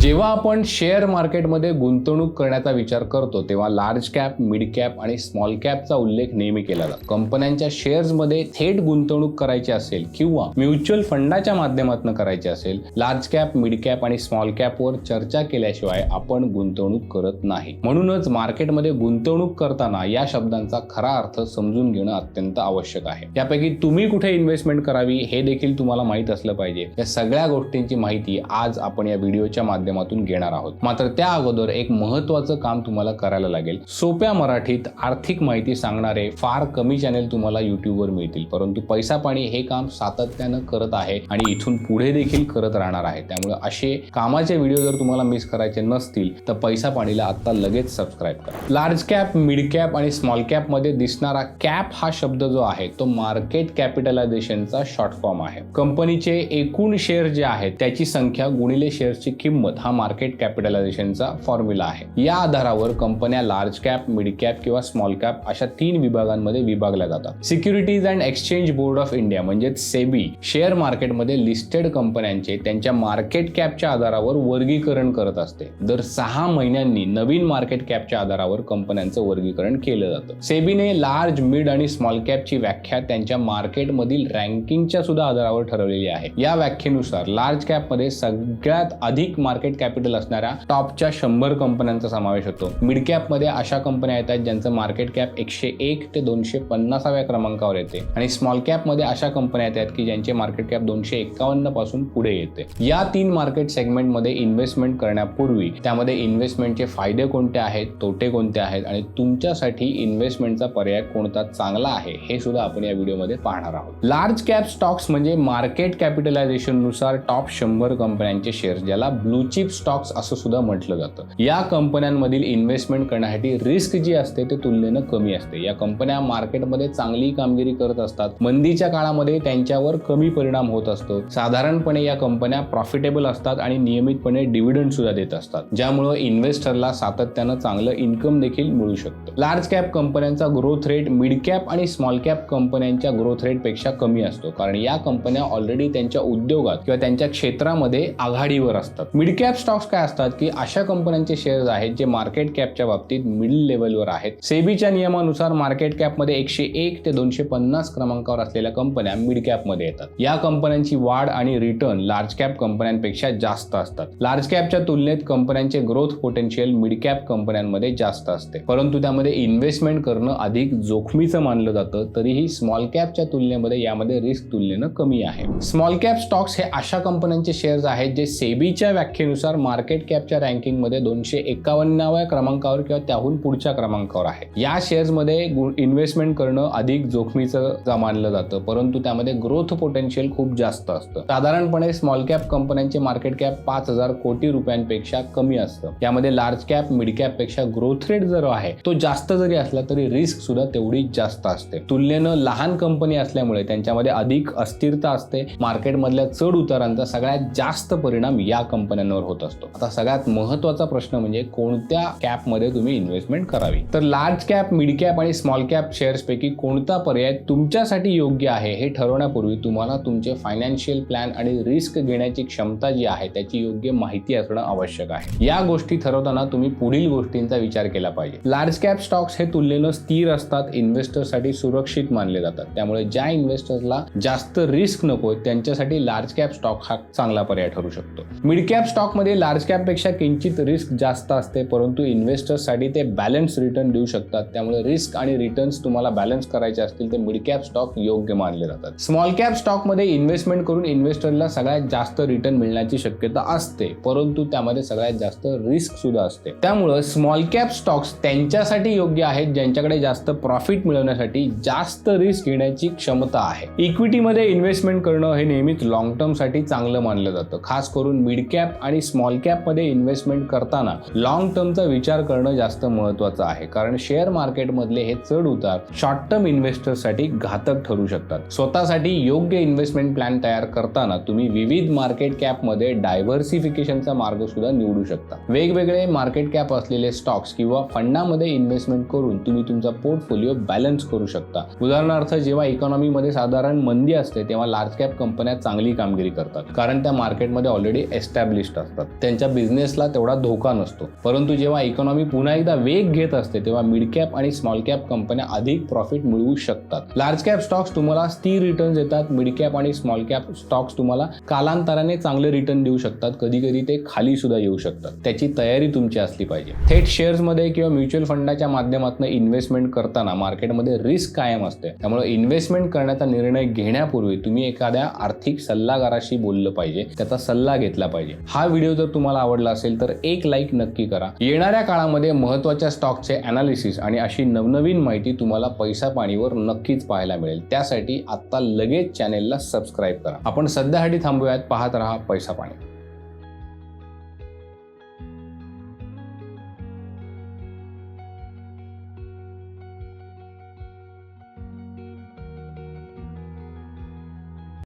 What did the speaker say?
जेव्हा आपण शेअर मार्केटमध्ये गुंतवणूक करण्याचा विचार करतो तेव्हा लार्ज कॅप मिड कॅप आणि स्मॉल कॅपचा उल्लेख नेहमी केला जातो. कंपन्यांच्या शेअर्समध्ये थेट गुंतवणूक करायची असेल किंवा म्युच्युअल फंडाच्या माध्यमातून करायची असेल लार्ज कॅप मिड कॅप आणि स्मॉल कॅपवर चर्चा केल्याशिवाय आपण गुंतवणूक करत नाही. म्हणूनच मार्केटमध्ये गुंतवणूक करताना या शब्दांचा खरा अर्थ समजून घेणं अत्यंत आवश्यक आहे. त्यापैकी तुम्ही कुठे इन्व्हेस्टमेंट करावी हे देखील तुम्हाला माहीत असलं पाहिजे. या सगळ्या गोष्टींची माहिती आज आपण या व्हिडिओच्या माध्यमातून माध्यमातून घेणार आहोत. मात्र त्या अगोदर एक महत्वाचं काम तुम्हाला करायला लागेल. सोप्या मराठीत आर्थिक माहिती सांगणारे फार कमी चॅनेल तुम्हाला युट्यूबवर मिळतील. परंतु पैसा पाणी हे काम सातत्यानं करत आहे आणि इथून पुढे देखील करत राहणार आहे. त्यामुळे असे कामाचे व्हिडिओ जर तुम्हाला मिस करायचे नसतील तर पैसा पाणीला आता लगेच सबस्क्राईब करा. लार्ज कॅप मिड कॅप आणि स्मॉल कॅपमध्ये दिसणारा कॅप हा शब्द जो आहे तो मार्केट कॅपिटलायझेशनचा शॉर्ट फॉर्म आहे. कंपनीचे एकूण शेअर जे आहेत त्याची संख्या गुणिले शेअर्सची किंमत हा मार्केट कॅपिटलायझेशनचा फॉर्म्युला आहे. या आधारावर कंपन्या लार्ज कॅप मिड कॅप किंवा स्मॉल कॅप अशा तीन विभागांमध्ये विभागल्या जातात. Securities and exchange board of India म्हणजेच सेबी शेअर मार्केटमध्ये लिस्टेड कंपन्यांचे त्यांच्या मार्केट कॅपच्या आधारावर वर्गीकरण करत असते. दर सहा महिन्यांनी नवीन मार्केट कॅपच्या आधारावर कंपन्यांचं वर्गीकरण केलं जातं. सेबीने लार्ज मिड आणि स्मॉल कॅपची व्याख्या त्यांच्या मार्केटमधील रँकिंगच्या सुद्धा आधारावर ठरवलेली आहे. या व्याख्येनुसार लार्ज कॅपमध्ये सगळ्यात अधिक मार्केट कॅपिटल असणाऱ्या टॉपच्या शंभर कंपन्यांचा समावेश होतो. मिड कॅपमध्ये अशा कंपन्या येतात ज्यांचं मार्केट कॅप एकशे एक ते दोनशे पन्नासाव्या क्रमांकावर येते. आणि स्मॉल कॅपमध्ये अशा कंपन्या येतात की ज्यांचे मार्केट कॅप दोनशे एक्कावन्नपासून पुढे येते. या तीन मार्केट सेगमेंटमध्ये इन्व्हेस्टमेंट करण्यापूर्वी त्यामध्ये इन्व्हेस्टमेंटचे फायदे कोणते आहेत तोटे कोणते आहेत आणि तुमच्यासाठी इन्व्हेस्टमेंटचा पर्याय कोणता चांगला आहे हे सुद्धा आपण या व्हिडिओमध्ये पाहणार आहोत. लार्ज कॅप स्टॉक्स म्हणजे मार्केट कॅपिटलायझेशननुसार टॉप शंभर कंपन्यांचे शेअर ज्याला ब्लू चिप स्टॉक्स असं सुद्धा म्हटलं जातं. या कंपन्यांमधील इन्व्हेस्टमेंट करण्यासाठी रिस्क जी असते ते तुलनेनं कमी असते. या कंपन्या मार्केटमध्ये चांगली कामगिरी करत असतात. मंदीच्या काळामध्ये त्यांच्यावर कमी परिणाम होत असतो. साधारणपणे या कंपन्या प्रॉफिटेबल असतात आणि नियमितपणे डिव्हिडंड सुद्धा देत असतात. ज्यामुळे इन्व्हेस्टरला सातत्यानं चांगलं इन्कम देखील मिळू शकतं. लार्ज कॅप कंपन्यांचा ग्रोथ रेट मिड कॅप आणि स्मॉल कॅप कंपन्यांच्या ग्रोथ रेटपेक्षा कमी असतो. कारण या कंपन्या ऑलरेडी त्यांच्या उद्योगात किंवा त्यांच्या क्षेत्रामध्ये आघाडीवर असतात. मिड कॅप स्टॉक्स काय असतात की अशा कंपन्यांचे शेअर्स आहेत जे मार्केट कॅपच्या बाबतीत मिडल लेवलवर आहेत. सेबीच्या नियमानुसार मार्केट कॅपमध्ये एकशे एक ते दोनशे पन्नास क्रमांकावर असलेल्या कंपन्या मिड कॅपमध्ये येतात. या कंपन्यांची वाढ आणि रिटर्न लार्ज कॅप कंपन्यांपेक्षा जास्त असतात. लार्ज कॅपच्या तुलनेत कंपन्यांचे ग्रोथ पोटेन्शियल मिड कॅप कंपन्यांमध्ये जास्त असते. परंतु त्यामध्ये इन्व्हेस्टमेंट करणं अधिक जोखमीचं मानलं जातं तरीही स्मॉल कॅपच्या तुलनेमध्ये यामध्ये रिस्क तुलनेनं कमी आहे. स्मॉल कॅप स्टॉक्स हे अशा कंपन्यांचे शेअर्स आहेत जे सेबीच्या व्याख्येनुसार मार्केट कॅपच्या रँकिंगमध्ये दोनशे एकावन्नाव्या क्रमांकावर किंवा त्याहून पुढच्या क्रमांकावर आहे. या शेअर्समध्ये इन्व्हेस्टमेंट करणं अधिक जोखमीचं मानलं जातं. परंतु त्यामध्ये ग्रोथ पोटेन्शियल खूप जास्त असतं. साधारणपणे स्मॉल कॅप कंपन्यांचे मार्केट कॅप पाच हजार कोटी रुपयांपेक्षा कमी असतं. यामध्ये लार्ज कॅप मिड कॅपपेक्षा ग्रोथ रेट जर आहे तो जास्त जरी असला तरी रिस्क सुद्धा तेवढीच जास्त असते. तुलनेनं लहान कंपनी असल्यामुळे त्यांच्यामध्ये अधिक अस्थिरता असते. मार्केटमधल्या चढ उतारांचा सगळ्यात जास्त परिणाम या कंपन्यांवर होत असतो. आता सगळ्यात महत्त्वाचा प्रश्न म्हणजे कोणत्या कॅपमध्ये तुम्ही इन्व्हेस्टमेंट करावी? तर लार्ज कॅप मिड कॅप आणि स्मॉल कॅप शेअर्स पैकी कोणता पर्याय तुमच्यासाठी योग्य आहे हे ठरवण्यापूर्वी तुम्हाला तुमचे फायनान्शियल प्लॅन आणि रिस्क घेण्याची क्षमता जी आहे त्याची योग्य माहिती असणं आवश्यक आहे. या गोष्टी ठरवताना तुम्ही पुढील गोष्टींचा विचार केला पाहिजे. लार्ज कॅप स्टॉक्स हे तुलनेनं स्थिर असतात इन्व्हेस्टरसाठी सुरक्षित मानले जातात. त्यामुळे ज्या इन्व्हेस्टर्सला जास्त रिस्क नको त्यांच्यासाठी लार्ज कॅप स्टॉक हा चांगला पर्याय ठरू शकतो. मिड कॅप स्टॉकमध्ये लार्ज कॅपपेक्षा किंचित रिस्क जास्त असते परंतु इन्व्हेस्टर्ससाठी ते बॅलन्स रिटर्न देऊ शकतात. त्यामुळे रिस्क आणि रिटर्न्स तुम्हाला बॅलन्स करायचे असतील ते मिड कॅप स्टॉक योग्य मानले जातात. स्मॉल कॅप स्टॉकमध्ये इन्व्हेस्टमेंट करून इन्व्हेस्टरला सगळ्यात जास्त रिटर्न मिळण्याची शक्यता असते परंतु त्यामध्ये सगळ्यात जास्त रिस्क सुद्धा असते. त्यामुळं स्मॉल कॅप स्टॉक्स त्यांच्यासाठी योग्य आहेत ज्यांच्याकडे जास्त प्रॉफिट मिळवण्यासाठी जास्त रिस्क घेण्याची क्षमता आहे. इक्विटीमध्ये इन्व्हेस्टमेंट करणं हे नेहमीच लॉंग टर्मसाठी चांगलं मानलं जातं. खास करून मिड कॅप आणि स्मॉल कॅपमध्ये इन्व्हेस्टमेंट करताना लॉंग टर्मचा विचार करणं जास्त महत्वाचं आहे. कारण शेअर मार्केटमधले हे चढ उतार शॉर्ट टर्म इन्व्हेस्टर्ससाठी घातक ठरू शकतात. स्वतःसाठी योग्य इन्व्हेस्टमेंट प्लॅन तयार करताना तुम्ही विविध मार्केट कॅपमध्ये डायव्हर्सिफिकेशनचा मार्ग सुद्धा निवडू शकता. वेगवेगळे मार्केट कॅप असलेले स्टॉक्स किंवा फंडामध्ये इन्व्हेस्टमेंट करून तुम्ही तुमचा पोर्टफोलिओ बॅलन्स करू शकता. उदाहरणार्थ जेव्हा इकॉनॉमीमध्ये साधारण मंदी असते तेव्हा लार्ज कॅप कंपन्या चांगली कामगिरी करतात. कारण त्या मार्केटमध्ये ऑलरेडी एस्टॅब्लिश असतात. असतात. त्यांच्या बिझनेसला तेवढा धोका नसतो. परंतु जेव्हा इकॉनॉमी पुन्हा एकदा वेग घेत असते तेव्हा मिड कॅप आणि स्मॉल कॅप कंपन्या अधिक प्रॉफिट मिळवू शकतात. लार्ज कॅप स्टॉक्स तुम्हाला स्थिर रिटर्न देतात. मिड कॅप आणि स्मॉल कॅप स्टॉक्स तुम्हाला कालांतराने चांगले रिटर्न देऊ शकतात. कधी कधी ते खाली सुद्धा येऊ शकतात. त्याची तयारी तुमची असली पाहिजे. थेट शेअर्समध्ये किंवा म्युच्युअल फंडाच्या माध्यमातून इन्व्हेस्टमेंट करताना मार्केटमध्ये रिस्क कायम असते. त्यामुळे इन्व्हेस्टमेंट करण्याचा निर्णय घेण्यापूर्वी तुम्ही एखाद्या आर्थिक सल्लागाराशी बोललं पाहिजे. त्याचा सल्ला घेतला पाहिजे. हा व्हिडिओ जर तुम्हाला आवडला असेल तर एक लाईक नक्की करा. येणाऱ्या काळामध्ये महत्त्वाच्या स्टॉकचे अनालिसिस आणि अशी नवनवीन माहिती तुम्हाला पैसा पाणीवर नक्कीच पाहायला मिळेल. त्यासाठी आता लगेच चॅनेलला सबस्क्राईब करा. आपण सध्यासाठी थांबूयात. पाहत राहा पैसा पाणी.